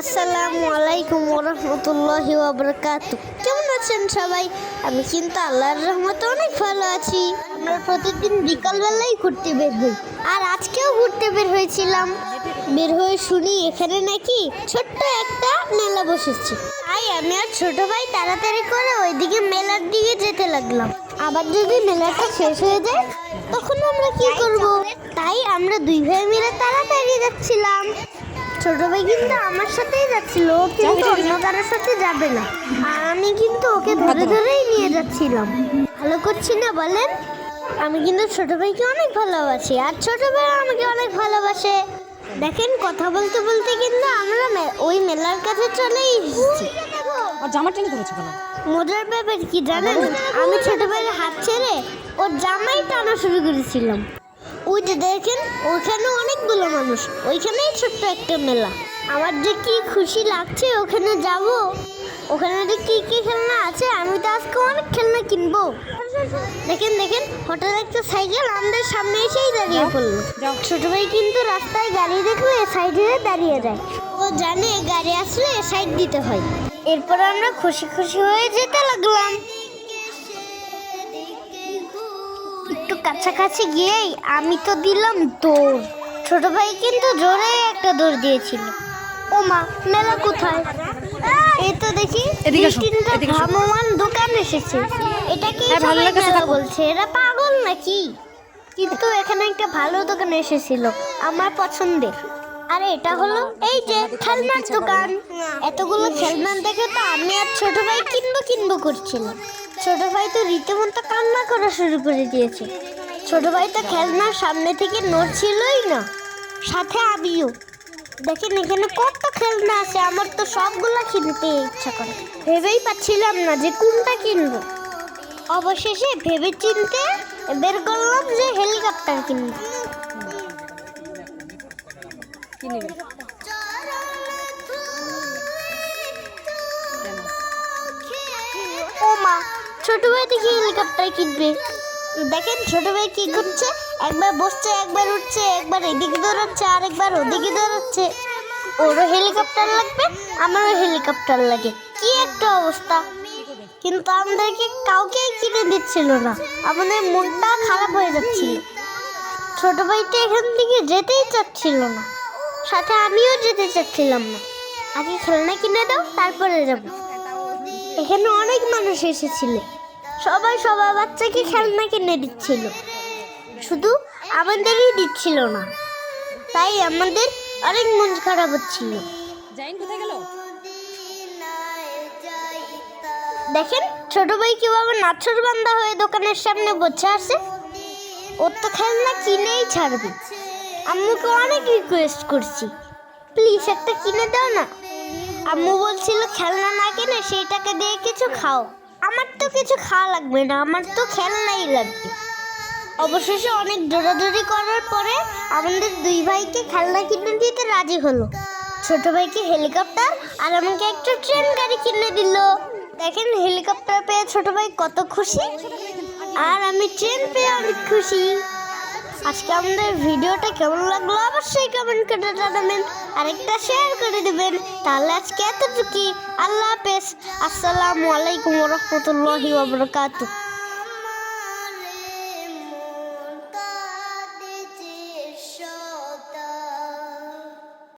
আসসালামু আলাইকুম ওরহমতুল্লাহি ওবরাকাতু কেমন আছেন সবাই? আমি কিন্তু আল্লাহর রহমতে অনেক ভালো আছি। আমরা প্রতিদিন বিকালবেলায় ঘুরতে বের হই। আর আজকেও ঘুরতে বের হয়েছিলাম। বের হয়ে শুনি এখানে নাকি ছোট্ট একটা মেলা বসেছে। তাই আমি আর ছোট ভাই তাড়াতাড়ি করে ওইদিকে মেলার দিকে যেতে লাগলাম। আবার যদি মেলাটা শেষ হয়ে যায়, তখন আমরা কি করব? তাই আমরা দুই ভাই মিলে তাড়াতাড়ি যাচ্ছিলাম। ছোট ভাই কিন্তু আমার সাথেই যাচ্ছিল। ও কিন্তু অন্য কারোর সাথে যাবে না। আর আমি কিন্তু ওকে ধরে ধরেই নিয়ে যাচ্ছিলাম। ভালো করছি না বলেন? আমি কিন্তু ছোট ভাইকে অনেক ভালোবাসি আর ছোট ভাই আমাকে অনেক ভালোবাসে। দেখেন কথা বলতে বলতে কিন্তু আমরা ওই মেলার কাছে চলেই এসেছি। আর জামা টেনে ধরেছে কেন? মজার ব্যাপার কি জানেন? আমি ছোট ভাইয়ের হাত ছেড়ে ওর জামাই টানা শুরু করেছিলাম। ওই যে দেখেন ওখানে অনেকগুলো মানুষ। ওইখানেই ছোট্ট একটা মেলা। আমার যে কি খুশি লাগছে ওখানে যাব। ওখানে যে কি কি খেলনা আছে আমি তো আজকে অনেক খেলনা কিনবো। দেখেন দেখেন হঠাৎ একটা সাইকেল আমাদের সামনে এসেই দাঁড়িয়ে পড়ল। ছোট ভাই কিন্তু রাস্তায় গাড়ি দেখলে সাইডে দাঁড়িয়ে যায়। ও জানে গাড়ি আসলে সাইড দিতে হয়। এরপর আমরা খুশি খুশি হয়ে যেতে লাগলাম। একটু কাছাকাছি গিয়েই আমি তো দিলাম দৌড়। ছোট ভাই কিন্তু জোরে একটা দৌড় দিয়েছিল। ও মা মেলা কোথায়? এই তো দেখি তিনটা ভ্রাম্যমান দোকান এসেছে। এটাকে হ্যাঁ, সবাই লাগছে মেলা বলছে? এরা পাগল নাকি? কিন্তু এখানে একটা ভালো দোকান এসেছিল আমার পছন্দের। আর এটা হলো এই যে খেলনার দোকান। এতগুলো খেলনা দেখে তো আমি আর ছোট ভাই কিনবো কিনবো করছিলাম। ছোট ভাই তো রীতিমতো কান্না করা শুরু করে দিয়েছে। ছোট ভাই তো খেলনার সামনে থেকে নড়ছিলই না। সাথে আমিও দেখেন এখানে কত খেলনা আছে, আমার তো সবগুলো কিনতে ইচ্ছা করে। ভেবেই পাচ্ছিলাম না যে কোনটা কিনবো। অবশেষে ভেবে চিনতে বের করলাম যে হেলিকপ্টার কিনবো। ছোট ভাই দেখি হেলিকপ্টার কিনবে। দেখেন ছোট ভাই কি করছে? একবার বসছে, একবার উঠছে, একবার এদিকে দৌড়াচ্ছে আর একবার ওদিকে দৌড়াচ্ছে। ওরও হেলিকপ্টার লাগবে, আমারও হেলিকপ্টার লাগে। কি একটা অবস্থা। কিন্তু আমাদেরকে কাউকেই কিনে দিচ্ছিল না। আমাদের মনটা খারাপ হয়ে যাচ্ছিল। ছোট ভাইটা এখান থেকে যেতেই চাচ্ছিল না। সাথে আমিও যেতে চাচ্ছিলাম না। আগে খেলনা কিনে দাও, তারপরে যাব। এখানে অনেক মানুষ এসেছিল। সবাই সবার বাচ্চাকে খেলনা কিনে দিচ্ছিল। শুধু আমাদেরই দিচ্ছিল না তাই আমাদের অনেক মন খারাপ হচ্ছিল। দেখেন ছোট ভাই কীভাবে নাছর বান্ধা হয়ে দোকানের সামনে বসে আছে। ওর তো খেলনা কিনেই ছাড়বে। আম্মুকে অনেক রিকোয়েস্ট করছি প্লিজ একটা কিনে দাও না। আম্মু বলছিল খেলনা না কিনে সেই টাকা দিয়ে কিছু খাও। আমার তো কিছু খাওয়া লাগবে না, আমার তো খেলনাই লাগবে। অবশেষে অনেক দৌড়াদৌড়ি করার পরে আমাদের দুই ভাইকে খেলনা কিনে দিতে রাজি হলো। ছোট ভাইকে হেলিকপ্টার আর আমাকে একটা ট্রেন গাড়ি কিনে দিল। দেখেন হেলিকপ্টার পেয়ে ছোট ভাই কত খুশি। আর আমি ট্রেন পেয়ে অনেক খুশি। আজকে আমাদের ভিডিওটা কেমন লাগল অবশ্যই কমেন্ট করে জানাবেন, আরেকটা শেয়ার করে দেবেন। তাহলে আজকে এতটুকুই। আল্লাহ হাফেজ। আসসালামু আলাইকুম রহমতুল্লাহি ওবরাকাতুহ